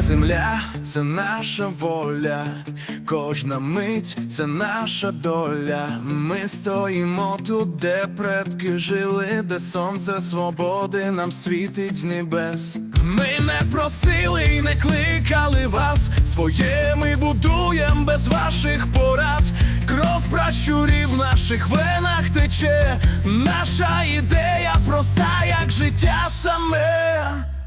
земля це наша воля, кожна мить це наша доля. Ми стоїмо тут, де предки жили, де сонце свободи нам світить з небес. Ми не просили і не кликали вас, своє ми будуєм без ваших порад. Кров пращурів в наших венах тече, наша ідея проста, як життя саме.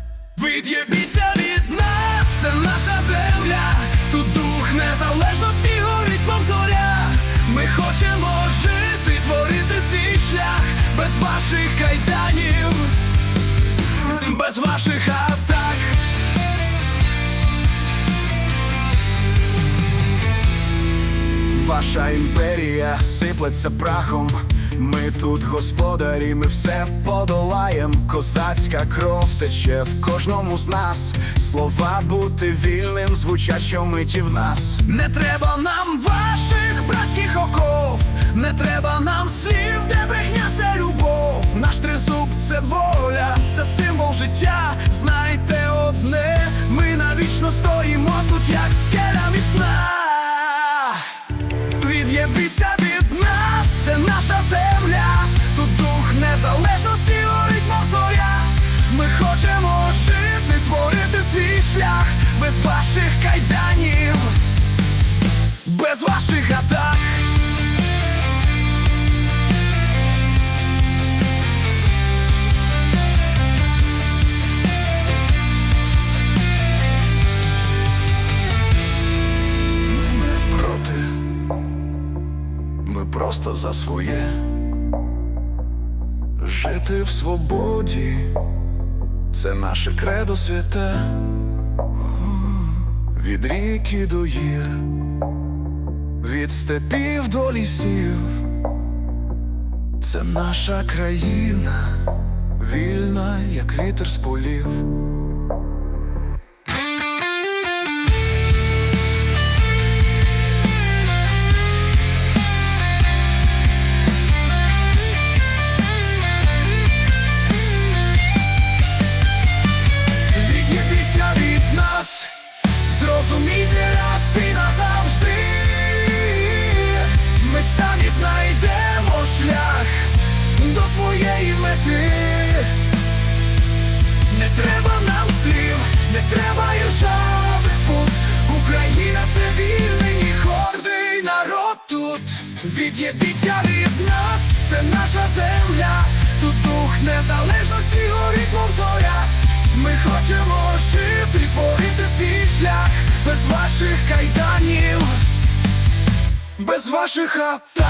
Від'єбіться від нас, це наша земля, тут дух незалежності горить, мов зоря. Ми хочемо жити, творити свій шлях без ваших кайданів, без ваших Ваша імперія сиплеться прахом. Ми тут господарі, ми все подолаєм. Козацька кров тече в кожному з нас. Слова бути вільним звучать щомиті в нас. Не треба нам ваших братських оков, не треба нам слів, де брехня це любов. Наш тризуб це воля, це символ життя. Знайте одне, ми навічно стоїмо тут, як скеля шлях без ваших кайданів, без ваших атак. Ми проти. Ми просто за своє жити в свободі, це наше кредо святе, від ріки до гір, від степів до лісів, це наша країна, вільна, як вітер з полів. Треба іржавих пут. Україна це вільний гордий народ тут. Від'єдніться від нас, це наша земля. Тут дух незалежності горить, мов зоря. Ми хочемо жити, творити свій шлях без ваших кайданів, без ваших атак.